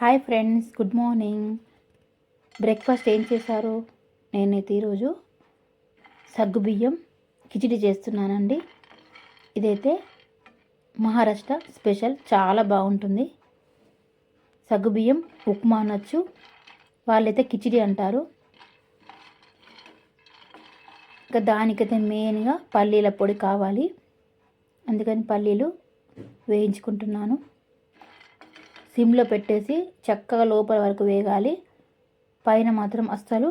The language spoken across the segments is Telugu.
Hi friends good morning. Breakfast ఏం చేశారు? నేనైతే ఈరోజు సగ్గుబియ్యం కిచిడి చేస్తున్నానండి. ఇదైతే మహారాష్ట్ర స్పెషల్ చాలా బాగుంటుంది. సగ్గుబియ్యం ఉప్మా అనొచ్చు వాళ్ళైతే కిచిడి అంటారు. ఇంకా దానికైతే మెయిన్గా పల్లీల పొడి కావాలి. అందుకని పల్లీలు వేయించుకుంటున్నాను. సిమ్లో పెట్టేసి చక్కగా లోపల వరకు వేగాలి. పైన మాత్రం అస్సలు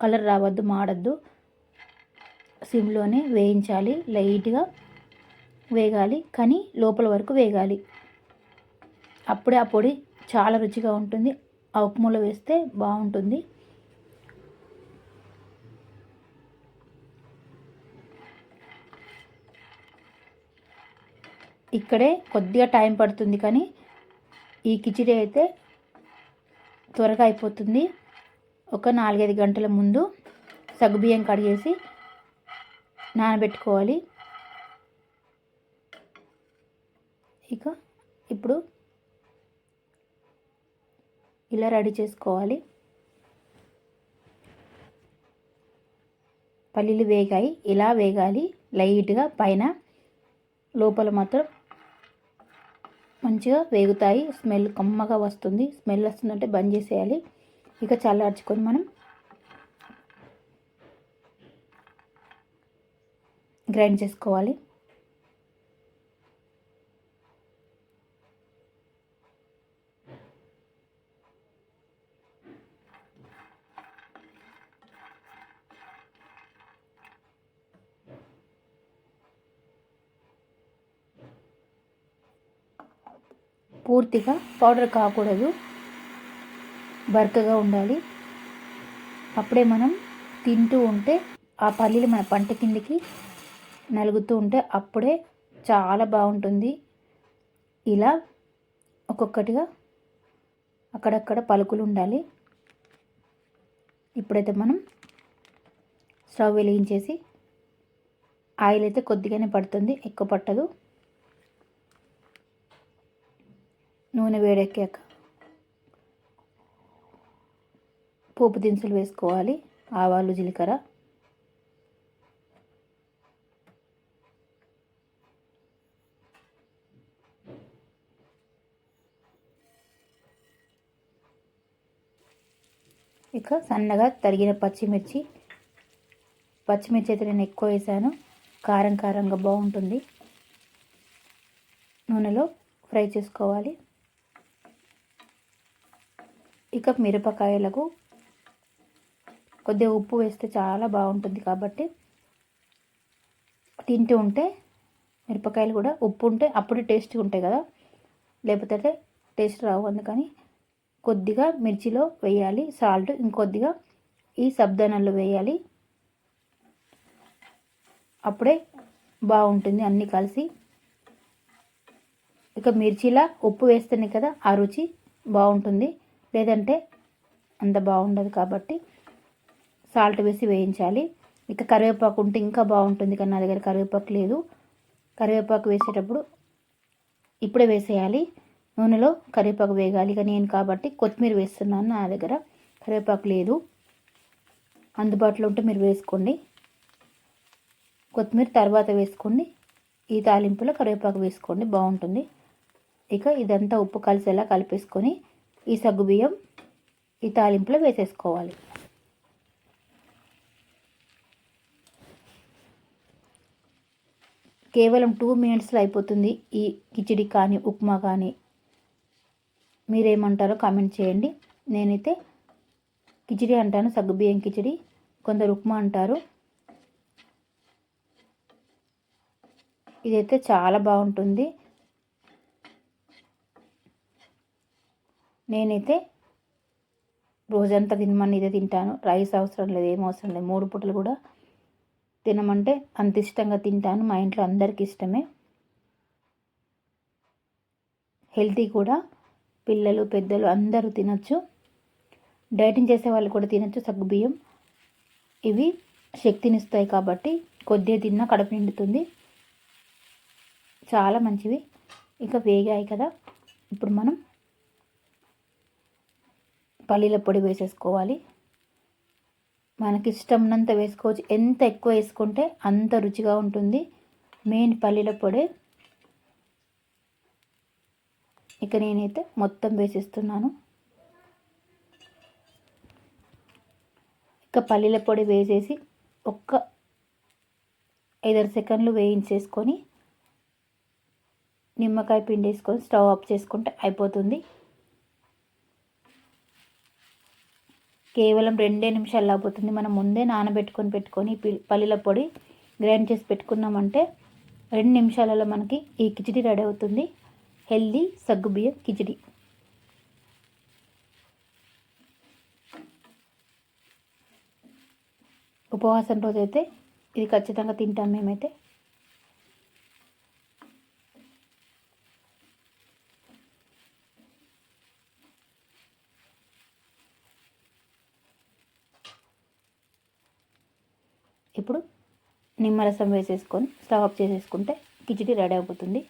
కలర్ రావద్దు మాడద్దు. సిమ్లోనే వేయించాలి లైట్గా వేగాలి కానీ లోపల వరకు వేగాలి. అప్పుడే ఆ పొడి చాలా రుచిగా ఉంటుంది. ఆ ఉప్మాలో వేస్తే బాగుంటుంది. ఇక్కడే కొద్దిగా టైం పడుతుంది కానీ ఈ కిచిడి అయితే త్వరగా అయిపోతుంది. ఒక నాలుగైదు గంటల ముందు సగ్గుబియ్యం కడిగేసి నానబెట్టుకోవాలి. ఇక ఇప్పుడు ఇలా రెడీ చేసుకోవాలి. పల్లీలు వేగాయి. ఇలా వేగాలి. లైట్గా పైన లోపల మాత్రం మంచిగా వేగుతాయి. స్మెల్ కమ్మగా వస్తుంది. స్మెల్ వస్తుందంటే బంద్ చేసేయాలి. ఇక చల్లార్చుకొని మనం గ్రైండ్ చేసుకోవాలి. పూర్తిగా పౌడర్ కాకూడదు. బరకగా ఉండాలి. అప్పుడే మనం తింటూ ఉంటే ఆ పల్లీలు మన పంట కిందికి నలుగుతూ ఉంటే అప్పుడే చాలా బాగుంటుంది. ఇలా ఒక్కొక్కటిగా అక్కడక్కడ పలుకులు ఉండాలి. ఇప్పుడైతే మనం స్టవ్ వెలిగించేసి ఆయిల్ అయితే కొద్దిగానే పడుతుంది ఎక్కువ పట్టదు. నూనె వేడెక్కాక పోపు దినుసులు వేసుకోవాలి ఆవాలు జీలకర్ర. ఇక సన్నగా తరిగిన పచ్చిమిర్చి పచ్చిమిర్చి అయితే నేను ఎక్కువ వేసాను కారం కారంగా బాగుంటుంది. నూనెలో ఫ్రై చేసుకోవాలి. ఇక మిరపకాయలకు కొద్దిగా ఉప్పు వేస్తే చాలా బాగుంటుంది కాబట్టి తింటూ ఉంటే మిరపకాయలు కూడా ఉప్పు ఉంటే అప్పుడే టేస్ట్గా ఉంటాయి కదా. లేకపోతే టేస్ట్ రావు అందుకని కొద్దిగా మిర్చిలో వేయాలి సాల్ట్ ఇంకొద్దిగా ఈ సబ్దానాల్లో వేయాలి. అప్పుడే బాగుంటుంది అన్నీ కలిసి. ఇక మిర్చిలా ఉప్పు వేస్తేనే కదా ఆ రుచి బాగుంటుంది. లేదంటే అంత బాగుండదు కాబట్టి సాల్ట్ వేసి వేయించాలి. ఇక కరివేపాకు ఉంటే ఇంకా బాగుంటుంది కానీ నా దగ్గర కరివేపాకు లేదు. కరివేపాకు వేసేటప్పుడు ఇప్పుడే వేసేయాలి. నూనెలో కరివేపాకు వేగాలి. ఇక నేను కాబట్టి కొత్తిమీర వేస్తున్నాను నా దగ్గర. కరివేపాకు లేదు. అందుబాటులో ఉంటే మీరు వేసుకోండి. కొత్తిమీర తర్వాత వేసుకోండి. ఈ తాలింపులో కరివేపాకు వేసుకోండి. బాగుంటుంది. ఇక ఇదంతా ఉప్పు కలిసేలా కలిపేసుకొని ఈ సగ్గుబియ్యం ఈ తాలింపులో వేసేసుకోవాలి. కేవలం టూ మినిట్స్లో అయిపోతుంది. ఈ కిచిడి కానీ ఉప్మా కానీ మీరేమంటారో కామెంట్ చేయండి. నేనైతే కిచిడి అంటాను సగ్గుబియ్యం కిచిడి. కొందరు ఉప్మా అంటారు. ఇదైతే చాలా బాగుంటుంది. నేనైతే రోజంతా తినమని ఇదే తింటాను. రైస్ అవసరం లేదు ఏం అవసరం లేదు. మూడు పూటలు కూడా తినమంటే అంత ఇష్టంగా తింటాను. మా ఇంట్లో అందరికీ ఇష్టమే. హెల్తీ కూడా. పిల్లలు పెద్దలు అందరూ తినచ్చు. డైటింగ్ చేసే వాళ్ళు కూడా తినచ్చు సగ్గుబియ్యం ఇవి శక్తినిస్తాయి కాబట్టి కొద్దిగా తిన్నా కడుపు నిండుతుంది. చాలా మంచివి. ఇక వేగాయి కదా. ఇప్పుడు మనం పల్లీల పొడి వేసేసుకోవాలి. మనకి ఇష్టం ఉన్నంత వేసుకోవచ్చు. ఎంత ఎక్కువ వేసుకుంటే అంత రుచిగా ఉంటుంది మెయిన్ పల్లీల పొడి. ఇక నేనైతే మొత్తం వేసిస్తున్నాను. ఇక పల్లీల పొడి వేసేసి ఒక్క ఐదారు సెకండ్లు వేయించేసుకొని నిమ్మకాయ పిండి వేసుకొని స్టవ్ ఆఫ్ చేసుకుంటే అయిపోతుంది. కేవలం రెండే నిమిషాలు అయిపోతుంది మనం ముందే నానబెట్టుకొని పెట్టుకొని పల్లీల పొడి గ్రైండ్ చేసి పెట్టుకున్నామంటే రెండు నిమిషాలలో మనకి ఈ కిచిడి రెడీ అవుతుంది. హెల్దీ సగ్గుబియ్యం కిచిడి. ఉపవాసం రోజైతే ఇది ఖచ్చితంగా తింటాం మేమైతే. ఇప్పుడు నిమ్మరసం వేసేసుకొని స్టవ్ ఆఫ్ చేసేసుకుంటే కిచిడి రెడీ అయిపోతుంది.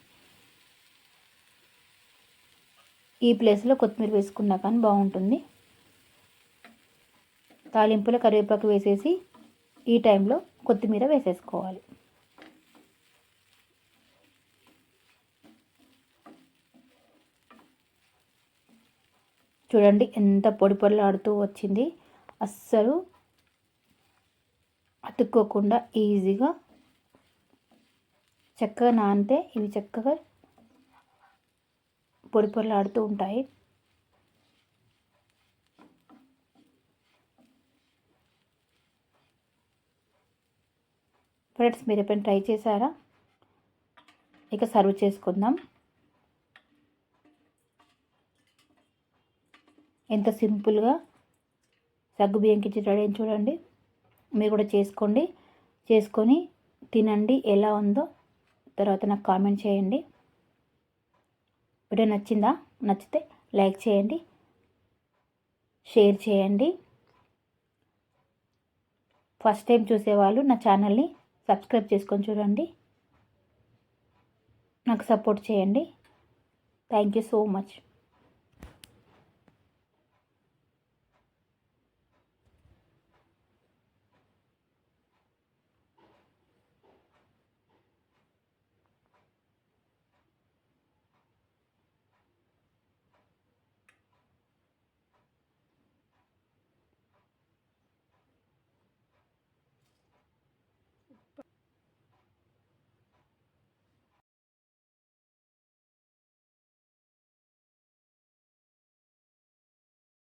ఈ ప్లేస్లో కొత్తిమీర వేసుకున్నా కానీ బాగుంటుంది. తాలింపులో కరివేపాకు వేసేసి ఈ టైంలో కొత్తిమీర వేసేసుకోవాలి. చూడండి ఎంత పొడి పొడిలాడుతూ వచ్చింది. అస్సలు అతుక్కోకుండా ఈజీగా చక్కగా నానితే ఇవి చక్కగా పొడి పొరలాడుతూ ఉంటాయి. ఫ్రెండ్స్ మీరు ఎప్పుడైనా ట్రై చేశారా? ఇక సర్వ్ చేసుకుందాం. ఎంత సింపుల్గా సగ్గు బియ్యం కిచెన్ రెడీ చూడండి. మీరు కూడా చేసుకోండి. చేసుకొని తినండి. ఎలా ఉందో తర్వాత నాకు కామెంట్ చేయండి. వీడియో నచ్చిందా? నచ్చితే లైక్ చేయండి. షేర్ చేయండి. ఫస్ట్ టైం చూసేవాళ్ళు నా ఛానల్ని సబ్స్క్రైబ్ చేసుకొని చూడండి. నాకు సపోర్ట్ చేయండి. Thank you so much.